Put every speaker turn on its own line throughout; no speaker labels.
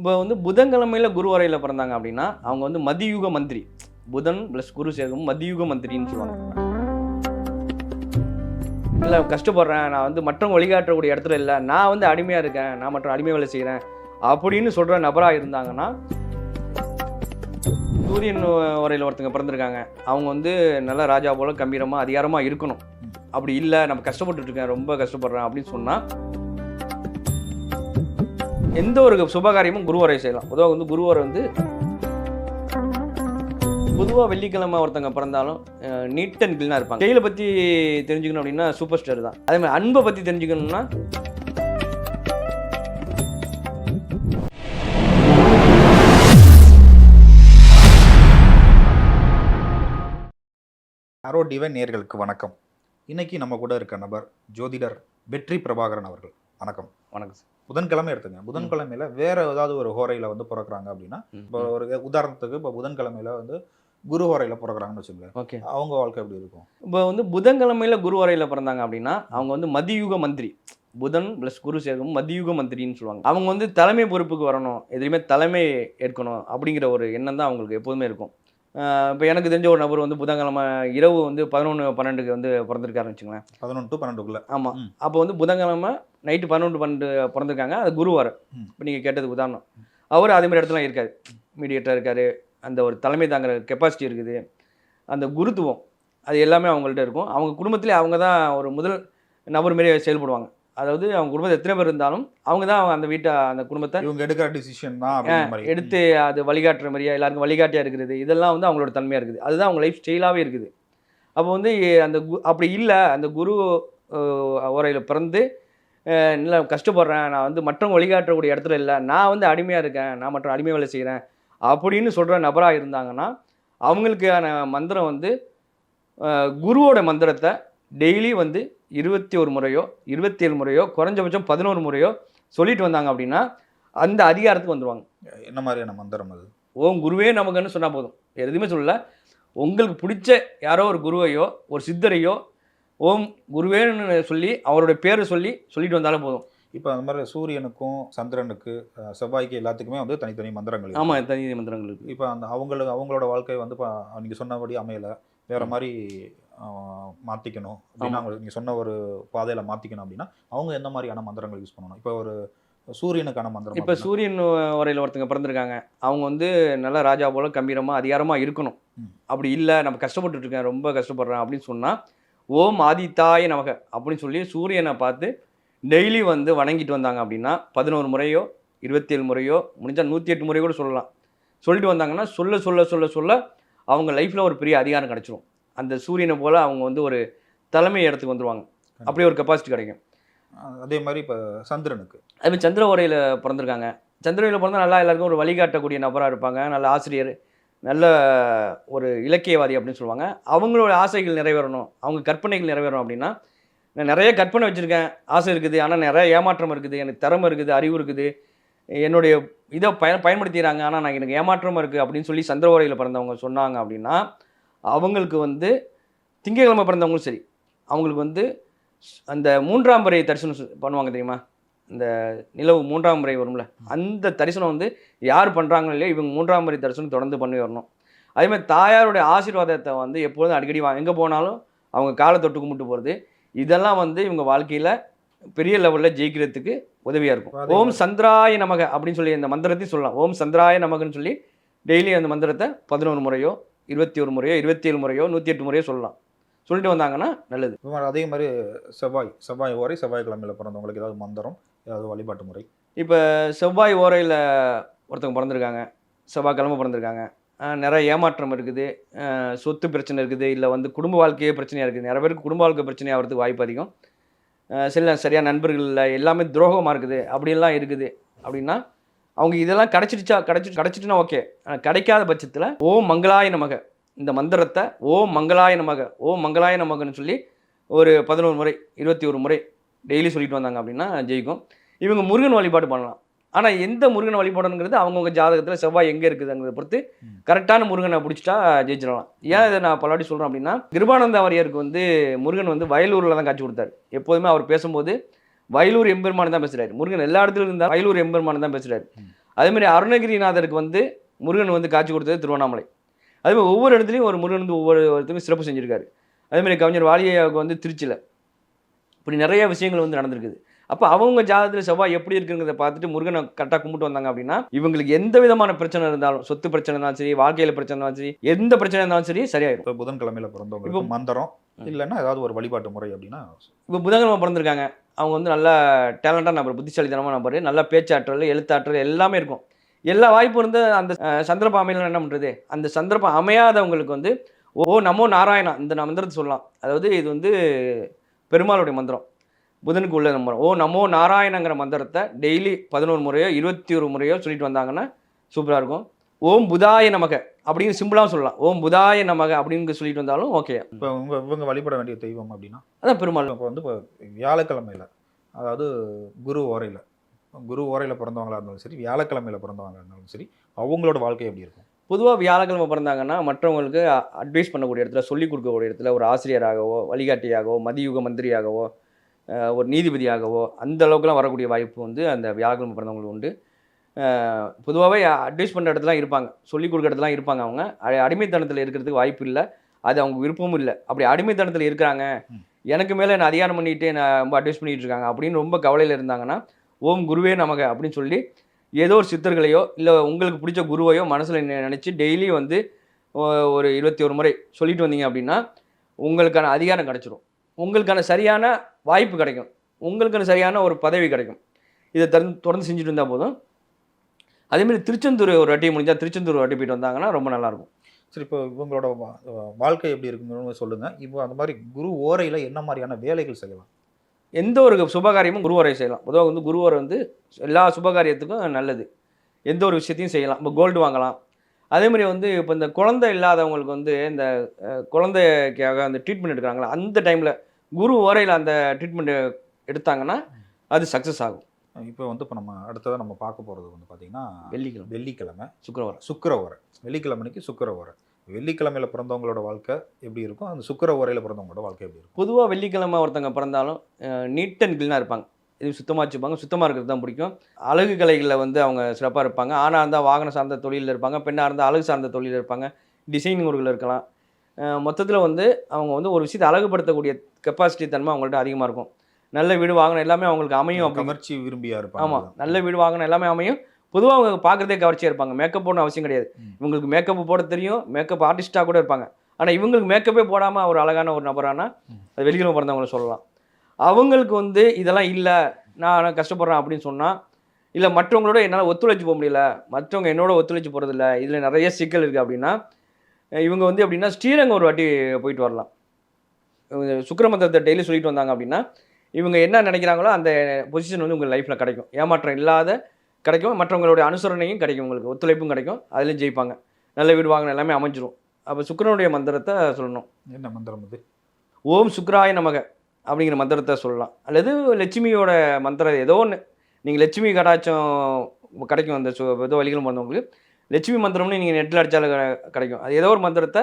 இப்போ வந்து புதன்கிழமையில் குருவரையில் பிறந்தாங்க அப்படின்னா அவங்க வந்து மதியுக மந்திரி. புதன் ப்ளஸ் குரு சேர்க்கும் மதியுக மந்திரின்னு சொல்லுவாங்க. இல்லை கஷ்டப்படுறேன். நான் வந்து மற்றவங்க வழிகாட்டக்கூடிய இடத்துல இல்லை. நான் வந்து அடிமையாக இருக்கேன். நான் மற்ற அடிமை வேலை செய்கிறேன் அப்படின்னு சொல்கிற நபராக இருந்தாங்கன்னா சூரியன் வரையில் ஒருத்தங்க பிறந்திருக்காங்க. அவங்க வந்து நல்ல ராஜா போல கம்பீரமாக அதிகாரமாக இருக்கணும். அப்படி இல்லை நம்ம கஷ்டப்பட்டுட்டு இருக்கேன். ரொம்ப கஷ்டப்படுறேன் அப்படின்னு சொன்னால் எந்த ஒரு சுபகாரியமும் குருவரை செய்யலாம். பொதுவாக வந்து குருவரை வந்து பொதுவாக வெள்ளிக்கிழமை ஒருத்தங்க பிறந்தாலும் நீட் அண்ட் கிளீனாக இருப்பாங்க. செயலை பற்றி தெரிஞ்சுக்கணும் அப்படின்னா சூப்பர் ஸ்டார் தான். அதே மாதிரி அன்பை பற்றி தெரிஞ்சுக்கணும்னா
ஆரோ டிவைன் நேர்களுக்கு வணக்கம். இன்னைக்கு நம்ம கூட இருக்க நபர் ஜோதிடர் வெற்றி பிரபாகரன் அவர்கள். வணக்கம்.
வணக்கம் சார்
புதன்கிழமை எடுத்துங்க புதன்கிழமையில வேற ஏதாவது ஒரு ஹோரையில வந்து பிறக்குறாங்க அப்படின்னா இப்போ ஒரு உதாரணத்துக்கு இப்போ புதன்கிழமையில வந்து குரு ஹோரையில பிறக்குறாங்கன்னு வச்சுக்கோங்க
ஓகே.
அவங்க வாழ்க்கை எப்படி இருக்கும்?
இப்போ வந்து புதன்கிழமையில் குரு வரையில் பிறந்தாங்க அப்படின்னா அவங்க வந்து மதியுக மந்திரி. புதன் ப்ளஸ் குரு சேர்க்கும் மதியுக மந்திரின்னு சொல்லுவாங்க. அவங்க வந்து தலைமை பொறுப்புக்கு வரணும் எதுலையுமே தலைமை ஏற்கணும் அப்படிங்கிற ஒரு எண்ணம் தான் அவங்களுக்கு எப்போதுமே இருக்கும். இப்போ எனக்கு தெரிஞ்ச ஒரு நபர் வந்து புதன்கிழமை இரவு வந்து பதினொன்று பன்னெண்டுக்கு வந்து பிறந்திருக்காருன்னு வச்சுங்களேன்
பதினொன்று டு பன்னெண்டுக்குள்ள.
ஆமாம். அப்போ வந்து புதன்கிழமை நைட்டு பதினொன்று பன்னெண்டு பிறந்திருக்காங்க. அது குருவார். இப்போ நீங்கள் கேட்டதுக்கு உதாரணம். அவர் அதே மாதிரி இடத்துல இருக்காரு. மீடியேட்டர் இருக்காரு. அந்த ஒரு தலைமை தாங்குற கெப்பாசிட்டி இருக்குது. அந்த குருத்துவம் அது எல்லாமே அவங்கள்ட்ட இருக்கும். அவங்க குடும்பத்திலே அவங்க தான் ஒரு முதல் நபர் மாரி செயல்படுவாங்க. அதாவது அவங்க குடும்பத்தில் எத்தனை பேர் இருந்தாலும் அவங்க தான் அந்த வீட்டை அந்த குடும்பத்தை
இவங்க எடுக்கிற டிசிஷன் தான்
எடுத்து அது வழிகாட்டுற மாதிரியா எல்லாருக்கும் வழிகாட்டியாக இருக்கிறது இதெல்லாம் வந்து அவங்களோட தன்மையாக இருக்குது. அதுதான் அவங்க லைஃப் ஸ்டைலாகவே இருக்குது. அப்போ வந்து அந்த கு அப்படி இல்லை. அந்த குரு உரையில் பிறந்து இல்லை கஷ்டப்படுறேன். நான் வந்து மற்றவங்க வழிகாட்டக்கூடிய இடத்துல இல்லை. நான் வந்து அடிமையாக இருக்கேன். நான் மற்ற அடிமை வேலை செய்கிறேன் அப்படின்னு சொல்கிற நபராக இருந்தாங்கன்னா அவங்களுக்கான மந்திரம் வந்து குருவோட மந்திரத்தை டெய்லி வந்து இருபத்தி ஒரு முறையோ இருபத்தி ஏழு முறையோ குறைஞ்சபட்சம் பதினோரு முறையோ சொல்லிட்டு வந்தாங்க அப்படின்னா அந்த அதிகாரத்துக்கு வந்துருவாங்க.
என்ன மாதிரியான மந்திரம் அது?
ஓம் குருவே நமக்குன்னு சொன்னால் போதும். எதுவுமே சொல்லல. உங்களுக்கு பிடிச்ச யாரோ ஒரு குருவையோ ஒரு சித்தரையோ ஓம் குருவேன்னு சொல்லி அவருடைய பேரை சொல்லி சொல்லிட்டு வந்தாலும் போதும்.
இப்போ அந்த மாதிரி சூரியனுக்கும் சந்திரனுக்கு செவ்வாய்க்கு எல்லாத்துக்குமே வந்து தனித்தனி மந்திரங்கள்.
ஆமாம் தனி மந்திரங்கள்
இப்போ அந்த அவங்களுக்கு அவங்களோட வாழ்க்கை வந்து இப்போ நீங்கள் சொன்னபடி அமையல. வேற மாதிரி ஆஹ், மாத்திக்கணும். அப்படின்னா. அவங்க நீங்கள் சொன்ன ஒரு பாதையில மாத்திக்கணும் அப்படின்னா அவங்க எந்த மாதிரியான மந்திரங்கள் யூஸ் பண்ணணும்? இப்போ ஒரு சூரியனுக்கான மந்திரம்
இப்போ சூரியன் வரையில் ஒருத்தங்க பிறந்திருக்காங்க. அவங்க வந்து நல்ல ராஜா போல கம்பீரமாக அதிகாரமாக இருக்கணும். அப்படி இல்லை நம்ம கஷ்டப்பட்டுட்டு இருக்கேன் ரொம்ப கஷ்டப்படுறேன் அப்படின்னு சொன்னால் ஓம் ஆதித்தாய நமக அப்படின்னு சொல்லி சூரியனை பார்த்து டெய்லி வந்து வணங்கிட்டு வந்தாங்க அப்படின்னா பதினோரு முறையோ இருபத்தேழு முறையோ முடிஞ்சால் நூற்றி எட்டு முறையோ கூட சொல்லலாம். சொல்லிட்டு வந்தாங்கன்னா சொல்ல சொல்ல சொல்ல சொல்ல அவங்க லைஃப்பில் ஒரு பெரிய அதிகாரம் கிடச்சிரும். அந்த சூரியனை போல் அவங்க வந்து ஒரு தலைமை இடத்துக்கு வந்துருவாங்க. அப்படி ஒரு கெப்பாசிட்டி கிடைக்கும்.
அதே மாதிரி இப்போ சந்திரனுக்கு.
அதுமாதிரி சந்திர உரையில் பிறந்திருக்காங்க. சந்திர உரையில் பிறந்தா நல்லா எல்லாருக்கும் ஒரு வழிகாட்டக்கூடிய நபராக இருப்பாங்க. நல்ல ஆசிரியர் நல்ல ஒரு இலக்கியவாதி அப்படின்னு சொல்லுவாங்க. அவங்களோட ஆசைகள் நிறைவேறணும். அவங்க கற்பனைகள் நிறைவேறணும் அப்படின்னா நான் நிறைய கற்பனை வச்சுருக்கேன். ஆசை இருக்குது. ஆனால் நிறைய ஏமாற்றம் இருக்குது. எனக்கு திறமை இருக்குது அறிவு இருக்குது. என்னுடைய இதை பயன் பயன்படுத்திக்கிறாங்க. ஆனால் நான் எனக்கு ஏமாற்றமாக இருக்குது அப்படின்னு சொல்லி சந்திர உரையில் பிறந்தவங்க சொன்னாங்க அப்படின்னா அவங்களுக்கு வந்து திங்கட்கிழமை பிறந்தவங்களும் சரி அவங்களுக்கு வந்து அந்த மூன்றாம் முறை தரிசனம் பண்ணுவாங்க தெரியுமா? இந்த நிலவு மூன்றாம் முறை வரும்ல அந்த தரிசனம் வந்து யார் பண்ணுறாங்களோ இல்லையோ இவங்க மூன்றாம் முறை தரிசனம் தொடர்ந்து பண்ணி வரணும். அதே மாதிரி தாயாருடைய ஆசீர்வாதத்தை வந்து எப்பொழுதும் அடிக்கடி வா எங்கே போனாலும் அவங்க காலை தொட்டு கும்பிட்டு போகிறது இதெல்லாம் வந்து இவங்க வாழ்க்கையில் பெரிய லெவலில் ஜெயிக்கிறதுக்கு உதவியாக இருக்கும். ஓம் சந்திராய நமக அப்படின்னு சொல்லி இந்த மந்திரத்தையும் சொல்லலாம். ஓம் சந்திராய நமகன்னு சொல்லி டெய்லி அந்த மந்திரத்தை பதினொரு முறையோ இருபத்தி ஒரு முறையோ இருபத்தி ஏழு முறையோ நூற்றி எட்டு முறையோ சொல்லலாம். சொல்லிட்டு வந்தாங்கன்னா நல்லது.
அதே மாதிரி செவ்வாய் செவ்வாய் வரை செவ்வாய்க்கிழமையில பிறந்தவங்களுக்கு ஏதாவது மந்திரம் ஏதாவது வழிபாட்டு முறை?
இப்போ செவ்வாய் ஓரையில் ஒருத்தவங்க பிறந்திருக்காங்க செவ்வாய்க்கிழமை பிறந்திருக்காங்க. நிறைய ஏமாற்றம் இருக்குது. சொத்து பிரச்சனை இருக்குது. இல்லை வந்து குடும்ப வாழ்க்கையே பிரச்சனையாக இருக்குது. நிறைய பேருக்கு குடும்ப வாழ்க்கை பிரச்சனையாக வரதுக்கு வாய்ப்பு அதிகம். சில சரியாக நண்பர்கள் இல்லை எல்லாமே துரோகமாக இருக்குது. அப்படியெல்லாம் இருக்குது. அப்படின்னா அவங்க இதெல்லாம் கிடச்சிடுச்சா கிடச்சி கிடச்சிட்டுனா ஓகே. கிடைக்காத பட்சத்தில் ஓ மங்களாய நமக இந்த மந்திரத்தை ஓ மங்களாய நமக ஓ மங்களாய நமகன்னு சொல்லி ஒரு பதினோரு முறை இருபத்தி ஒரு முறை டெய்லி சொல்லிட்டு வந்தாங்க அப்படின்னா ஜெயிக்கும். இவங்க முருகன் வழிபாடு பண்ணலாம். ஆனால் எந்த முருகன் வழிபாடுங்கிறது அவங்கவுங்க ஜாதகத்தில் செவ்வாய் எங்கே இருக்குதுங்கிறத பொறுத்து கரெக்டான முருகனை பிடிச்சிட்டா ஜெயிச்சிடலாம். ஏன் இதை நான் பலவாட்டி சொல்கிறேன் அப்படின்னா கிருபானந்த வாரியருக்கு வந்து முருகன் வந்து வயலூரில் தான் காட்சி கொடுத்தாரு. எப்போதுமே அவர் பேசும்போது வயலூர் எம்பெருமான் தான் பேசுகிறாரு முருகன் எல்லா இடத்துலையும் இருந்தால் வயலூர் எம்பெருமான் தான் பேசுகிறாரு
ம்.
அதே மாதிரி அருணகிரிநாதருக்கு வந்து முருகன் வந்து காட்சி கொடுத்தது திருவண்ணாமலை. அதே மாதிரி ஒவ்வொரு இடத்துலையும் ஒரு முருகன் வந்து ஒவ்வொரு இடத்துலையும் சிறப்பு செஞ்சுருக்காரு. அதே மாதிரி கவிஞர் வாலியாவுக்கு வந்து திருச்சியில் இப்படி நிறைய விஷயங்கள் வந்து நடந்திருக்குது. அப்போ அவங்க ஜாதகத்தில் செவ்வாய் எப்படி இருக்குங்கிறத பார்த்துட்டு முருகனை கரெக்டாக கும்பிட்டு வந்தாங்க அப்படின்னா இவங்களுக்கு எந்த விதமான பிரச்சனை இருந்தாலும் சொத்து பிரச்சனை இருந்தாலும் சரி வாழ்க்கையில் பிரச்சனை இருந்தாலும் சரி எந்த பிரச்சனை இருந்தாலும் சரி சரியாயிடும்
இப்போ புதன்கிழமையில பிறந்தவங்களுக்கு மந்திரம் இல்லைன்னா ஏதாவது ஒரு வழிபாட்டு முறை அப்படின்னா
இப்போ புதன்கிழமை பிறந்திருக்காங்க. அவங்க வந்து நல்ல டேலண்டாக நபர் புத்திசாலித்தனமான நபர் நல்ல பேச்சாற்றல் எழுத்தாற்றல் எல்லாமே இருக்கும். எல்லா வாய்ப்பும் இருந்து அந்த சந்தர்ப்பம் அமையலாம் என்ன பண்ணுறது அந்த சந்தர்ப்பம் அமையாதவங்களுக்கு வந்து ஓ நமோ நாராயணா இந்த மந்திரத்தை சொல்லலாம். அதாவது இது வந்து பெருமாளுடைய மந்திரம். புதனுக்கு உள்ள மந்திரம் ஓ நமோ நாராயணங்கிற மந்திரத்தை டெய்லி பதினோரு முறையோ இருபத்தி ஒரு முறையோ சொல்லிட்டு வந்தாங்கன்னா சூப்பராக இருக்கும். ஓம் புதாய நமக. அப்படின்னு சிம்பிளாகவும் சொல்லலாம். ஓம் புதாய நமக அப்படின்னு சொல்லிட்டு வந்தாலும் ஓகே
இப்போ இவங்க இவங்க வழிபட வேண்டிய தெய்வம் அப்படின்னா
அதான் பெருமாள்.
இப்போ வந்து இப்போ வியாழக்கிழமையில அதாவது குரு ஓரையில் குரு ஓரையில் பிறந்தவங்களா இருந்தாலும் சரி வியாழக்கிழமையில பிறந்தவங்களா இருந்தாலும் சரி அவங்களோட வாழ்க்கை எப்படி இருக்கும்?
பொதுவாக வியாழக்கிழமை பிறந்தாங்கன்னா மற்றவங்களுக்கு அட்வைஸ் பண்ணக்கூடிய இடத்துல சொல்லிக் கொடுக்கக்கூடிய இடத்துல ஒரு ஆசிரியராகவோ வழிகாட்டியாகவோ மதியுக மந்திரியாகவோ ஒரு நீதிபதியாகவோ அந்த அளவுக்குலாம் வரக்கூடிய வாய்ப்பு வந்து அந்த வியாழக்கிழமை பிறந்தவங்களுக்கு உண்டு. பொதுவாகவே அட்வைஸ் பண்ணுற இடத்துல இருப்பாங்க. சொல்லிக் கொடுக்குற இடத்துல இருப்பாங்க அவங்க. அடிமைத்தனத்தில் இருக்கிறதுக்கு வாய்ப்பு இல்லை. அது அவங்க விருப்பமும் இல்லை. அப்படி அடிமைத்தனத்தில் இருக்கிறாங்க. எனக்கு மேலே நான் அதிகாரம் பண்ணிட்டு நான் ரொம்ப அட்வைஸ் பண்ணிட்டு இருக்காங்க. அப்படின்னு ரொம்ப கவலையில் இருந்தாங்கன்னா ஓம் குருவே நமக அப்படின்னு சொல்லி ஏதோ ஒரு சித்தர்களையோ இல்லை உங்களுக்கு பிடிச்ச குருவையோ மனசில் நினச்சி டெய்லி வந்து ஒரு இருபத்தி ஒரு முறை சொல்லிட்டு வந்தீங்க அப்படின்னா உங்களுக்கான அதிகாரம் கிடைச்சிரும். உங்களுக்கான சரியான வாய்ப்பு கிடைக்கும். உங்களுக்கான சரியான ஒரு பதவி கிடைக்கும். இதை தொடர்ந்து செஞ்சுட்டு இருந்தால் போதும். அதேமாதிரி திருச்செந்தூர் ஒரு வாட்டி முடிஞ்சால் திருச்செந்தூர் ஒரு வாட்டி போயிட்டு வந்தாங்கன்னா ரொம்ப நல்லாயிருக்கும்.
சரி இப்போ இவங்களோட வாழ்க்கை எப்படி இருக்குன்னு சொல்லுங்க. இப்போ அந்த மாதிரி குரு ஓரையில் என்ன மாதிரியான வேலைகள் செய்யலாம்?
எந்த ஒரு சுபகாரியமும் குருவரை செய்யலாம். பொதுவாக வந்து குருவரை வந்து எல்லா சுபகாரியத்துக்கும் நல்லது. எந்த ஒரு விஷயத்தையும் செய்யலாம். இப்போ கோல்டு வாங்கலாம். அதே மாதிரி வந்து இப்போ இந்த குழந்தை இல்லாதவங்களுக்கு வந்து இந்த குழந்தைக்காக அந்த ட்ரீட்மெண்ட் எடுக்கிறாங்களா அந்த டைமில் குரு ஓரையில் அந்த ட்ரீட்மெண்ட் எடுத்தாங்கன்னா அது சக்ஸஸ் ஆகும்.
இப்போ வந்து இப்போ நம்ம அடுத்ததாக நம்ம பார்க்க போகிறது வந்து பார்த்தீங்கன்னா
வெள்ளிக்கிழமை.
வெள்ளிக்கிழமை.
சுக்கரவாரம்.
சுக்கிர ஓரை வெள்ளிக்கிழமைக்கு சுக்கிர ஓரை வெள்ளிக்கிழமையில பிறந்தவங்களோட வாழ்க்கை எப்படி இருக்கும் அந்த சுக்கிர ஓரையில் பிறந்தவங்களோட வாழ்க்கை எப்படி இருக்கும்?
பொதுவாக வெள்ளிக்கிழமை ஒருத்தங்க பிறந்தாலும் நீட் அண்ட் கிளீனாக இருப்பாங்க. இது சுத்தமாக வச்சுப்பாங்க. சுத்தமாக இருக்கிறது தான் பிடிக்கும். அழகு கலைகளில் வந்து அவங்க சிறப்பாக இருப்பாங்க. ஆணாக இருந்தால் வாகனம் சார்ந்த தொழிலில் இருப்பாங்க. பெண்ணாக இருந்தால் அழகு சார்ந்த தொழிலில் இருப்பாங்க. டிசைனிங் ஒர்க்கில் இருக்கலாம். மொத்தத்தில் வந்து அவங்க வந்து ஒரு விஷயத்தை அழகுபடுத்தக்கூடிய கெப்பாசிட்டி தன்மை அவங்கள்ட்ட அதிகமாக இருக்கும். நல்ல வீடு வாகனம் எல்லாமே அவங்களுக்கு அமையும்
கமர்ச்சி விரும்பியா இருப்பாங்க
ஆமாம் நல்ல வீடு வாகனம் எல்லாமே அமையும். பொதுவாக அவங்க பார்க்குறதே கவர்ச்சியாக இருப்பாங்க. மேக்கப் போடணும் அவசியம் கிடையாது. இவங்களுக்கு மேக்கப் போட தெரியும். மேக்கப் ஆர்டிஸ்ட்டாக கூட இருப்பாங்க. ஆனால் இவங்களுக்கு மேக்கப்பே போடாமல் ஒரு அழகான ஒரு நபரானா. அது வெளிக்கிழமை பிறந்தவங்கள சொல்லலாம். அவங்களுக்கு வந்து இதெல்லாம் இல்லை நான் கஷ்டப்படுறேன் அப்படின்னு சொன்னால் இல்லை மற்றவங்களோட என்னால் ஒத்துழைச்சு போக முடியல மற்றவங்க என்னோட ஒத்துழைச்சு போகிறதில்ல இதில் நிறைய சிக்கல் இருக்குது அப்படின்னா இவங்க வந்து எப்படின்னா ஸ்ரீரங்கம் ஒரு வாட்டி போயிட்டு வரலாம். சுக்கிரமந்திரத்தை டெய்லி சொல்லிட்டு வந்தாங்க அப்படின்னா இவங்க என்ன நினைக்கிறாங்களோ அந்த பொசிஷன் வந்து உங்கள் லைஃப்பில் கிடைக்கும். ஏமாற்றம் இல்லாத கிடைக்கும். மற்றவங்களுடைய அனுசரணையும் கிடைக்கும் உங்களுக்கு. ஒத்துழைப்பும் கிடைக்கும். அதுலேயும் ஜெயிப்பாங்க. நல்ல வீடு வாங்கின எல்லாமே அமைஞ்சிரும். அப்போ சுக்கிரனுடைய மந்திரத்தை சொல்லணும்.
என்ன மந்திரம் இது
ஓம் சுக்ராய நமக அப்படிங்கிற மந்திரத்தை சொல்லலாம். அல்லது லட்சுமியோட மந்திரம் ஏதோ ஒன்று நீங்கள் லட்சுமி கடாச்சம் கிடைக்கும். அந்த சு ஏதோ வழிகள் வந்தவங்களுக்கு லட்சுமி மந்திரம்னு நீங்கள் நெட்டில் அடித்தாலும் கிடைக்கும். அது ஏதோ ஒரு மந்திரத்தை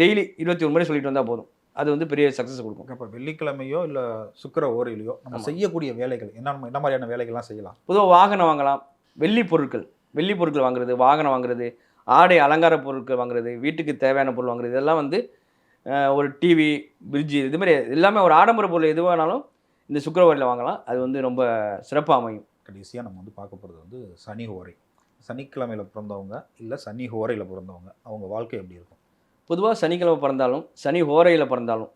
டெய்லி இருபத்தி ஒரு முறை சொல்லிட்டு வந்தால் போதும். அது வந்து பெரிய சக்ஸஸ் கொடுக்கும்.
அப்போ வெள்ளிக்கிழமையோ இல்லை சுக்கிர ஓரையிலையோ நம்ம. செய்யக்கூடிய வேலைகள் என்ன என்ன மாதிரியான வேலைகள்லாம் செய்யலாம்?
பொதுவாக வாகனம் வாங்கலாம். வெள்ளி பொருட்கள் வெள்ளி பொருட்கள் வாங்குறது வாகனம் வாங்குறது ஆடை அலங்கார பொருட்கள் வாங்குறது வீட்டுக்கு தேவையான பொருள் வாங்குறது இதெல்லாம் வந்து ஒரு டிவி பிரிட்ஜு இது மாதிரி எல்லாமே ஒரு ஆடம்பர பொருள் எது வேணாலும் இந்த சுக்கரவாரியில் வாங்கலாம். அது வந்து ரொம்ப சிறப்பாக அமையும்.
கடைசியாக நம்ம வந்து பார்க்க போகிறது வந்து சனி ஓரை. சனிக்கிழமையில பிறந்தவங்க இல்லை சனி ஓரையில் பிறந்தவங்க அவங்க வாழ்க்கை எப்படி இருக்கும்?
பொதுவாக சனிக்கிழமை பிறந்தாலும் சனி ஹோரையில் பிறந்தாலும்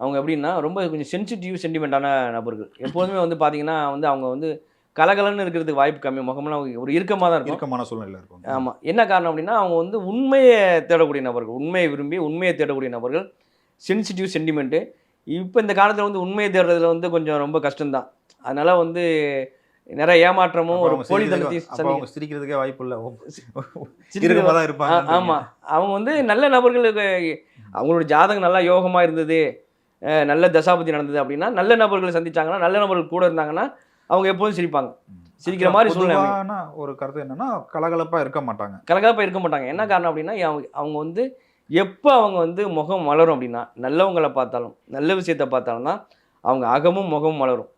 அவங்க எப்படின்னா ரொம்ப கொஞ்சம் சென்சிட்டிவ் சென்டிமெண்ட்டான நபர்கள். எப்போதுமே வந்து பார்த்தீங்கன்னா வந்து அவங்க வந்து கலகலன்னு இருக்கிறதுக்கு வாய்ப்பு கம்மி. முகமெல்லாம் ஒரு இறுக்கமாக தான் இருக்கும்.
இறுக்கமான சூழ்நிலை இருக்கும்.
ஆமாம் என்ன காரணம் அப்படின்னா அவங்க வந்து உண்மையை தேடக்கூடிய நபர்கள் உண்மையை விரும்பி உண்மையை தேடக்கூடிய நபர்கள். சென்சிட்டிவ் சென்டிமெண்ட்டு இப்போ இந்த காலத்தில் வந்து உண்மையை தேடுறதுல வந்து கொஞ்சம் ரொம்ப கஷ்டம்தான். அதனால் வந்து நிறைய ஏமாற்றமும் ஒரு போலி
அவங்க சிரிக்கிறதுக்கே வாய்ப்பு இல்லை.
சிரிக்கிறது-
இறுக்கமாக தான் இருப்பாங்க
ஆ- ஆமா. அவங்க வந்து நல்ல நபர்களுக்கு அவங்களோட ஜாதகம் நல்லா யோகமா இருந்தது நல்ல தசாபதி நடந்தது அப்படின்னா நல்ல நபர்களை சந்திச்சாங்கன்னா நல்ல நபர்கள் கூட இருந்தாங்கன்னா அவங்க எப்போதும் சிரிப்பாங்க. சிரிக்கிற மாதிரி சூழ்நிலை
ஒரு கருத்து என்னன்னா கலகலப்பா இருக்க மாட்டாங்க.
கலகலப்பாக இருக்க மாட்டாங்க. என்ன காரணம் அப்படின்னா அவங்க அவங்க வந்து எப்போ அவங்க வந்து முகம் மலரும் அப்படின்னா நல்லவங்களை பார்த்தாலும் நல்ல விஷயத்தை பார்த்தாலும் தான் அவங்க அகமும் முகமும் மலரும்.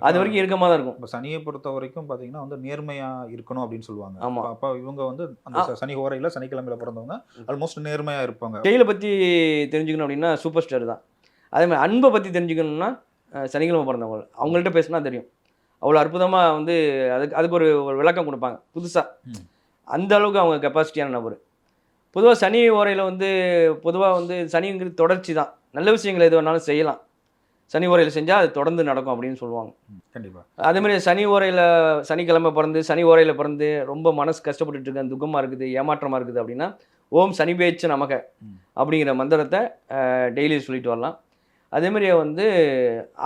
அது வரைக்கும் இறுக்கமாக தான் இருக்கும்.
இப்போ சனியை பொறுத்த வரைக்கும் பார்த்தீங்கன்னா வந்து நேர்மையா இருக்கணும் அப்படின்னு சொல்லுவாங்க.
ஆமா.
அப்ப- இவங்க வந்து அந்த சனி ஓரையில சனிக்கிழமையில பிறந்தவங்க ஆல்மோஸ்ட் நேர்மையா இருப்பாங்க.
ஸ்டைலை பற்றி தெரிஞ்சுக்கணும் அப்படின்னா சூப்பர் ஸ்டார் தான். அதே மாதிரி அன்பை பற்றி தெரிஞ்சுக்கணும்னா சனிக்கிழமை பிறந்தவங்க. அவங்கள்ட்ட பேசினா தெரியும். அவ்வளோ அற்புதமாக வந்து அதுக்கு அதுக்கு ஒரு ஒரு விளக்கம் கொடுப்பாங்க. புதுசாக. அந்த அளவுக்கு அவங்க கெப்பாசிட்டியான நபர். பொதுவாக சனி ஓரையில் வந்து பொதுவாக வந்து சனிங்கிறது தொடர்ச்சி தான். நல்ல விஷயங்கள் எது வேணாலும் செய்யலாம். சனி ஓரையில் செஞ்சால் அது தொடர்ந்து நடக்கும் அப்படின்னு சொல்லுவாங்க.
ம், கண்டிப்பா.
அதே மாதிரி சனி ஓரையில் சனிக்கிழமை பிறந்து சனி ஓரையில் பிறந்து ரொம்ப மனசு கஷ்டப்பட்டுட்டு இருக்கேன் துக்கமாக இருக்குது ஏமாற்றமாக இருக்குது அப்படின்னா ஓம் சனி பேச்சு நமக. அப்படிங்கிற மந்திரத்தை டெய்லி சொல்லிட்டு வரலாம். அதே மாதிரி வந்து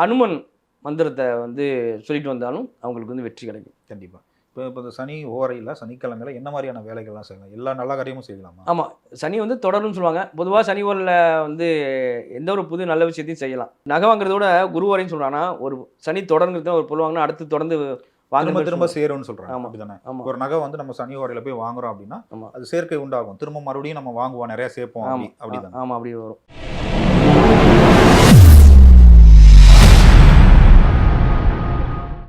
அனுமன் மந்திரத்தை வந்து சொல்லிட்டு வந்தாலும் அவங்களுக்கு வந்து வெற்றி கிடைக்கும்.
கண்டிப்பா. இப்போ இப்போ இந்த சனி ஓரையில சனிக்கிழமையில என்ன மாதிரியான வேலைகள்லாம் செய்யலாம்? எல்லா நல்ல காரியமும் செய்யலாமா?
ஆமாம் சனி வந்து தொடரும்னு சொல்லுவாங்க. பொதுவாக சனி ஓரில் வந்து எந்த ஒரு புது நல்ல விஷயத்தையும் செய்யலாம். நகை வாங்குறத விட குரு ஓரைன்னு சொல்கிறாங்கன்னா ஒரு சனி தொடர்ங்கிறது ஒரு பொருள் வாங்கினா அடுத்து தொடர்ந்து
திரும்ப திரும்ப சேரும்னு சொல்றாங்க.
ஆமா.
அப்படிதானே?
ஆமாம்
ஒரு நகை வந்து நம்ம சனி ஓரையில போய் வாங்குறோம் அப்படின்னா. அது சேர்க்கை உண்டாகும். திரும்ப மறுபடியும் நம்ம வாங்குவோம். நிறைய சேர்ப்போம் அப்படி
ஆமாம்
அப்படிதான்
ஆமாம் அப்படி வரும்.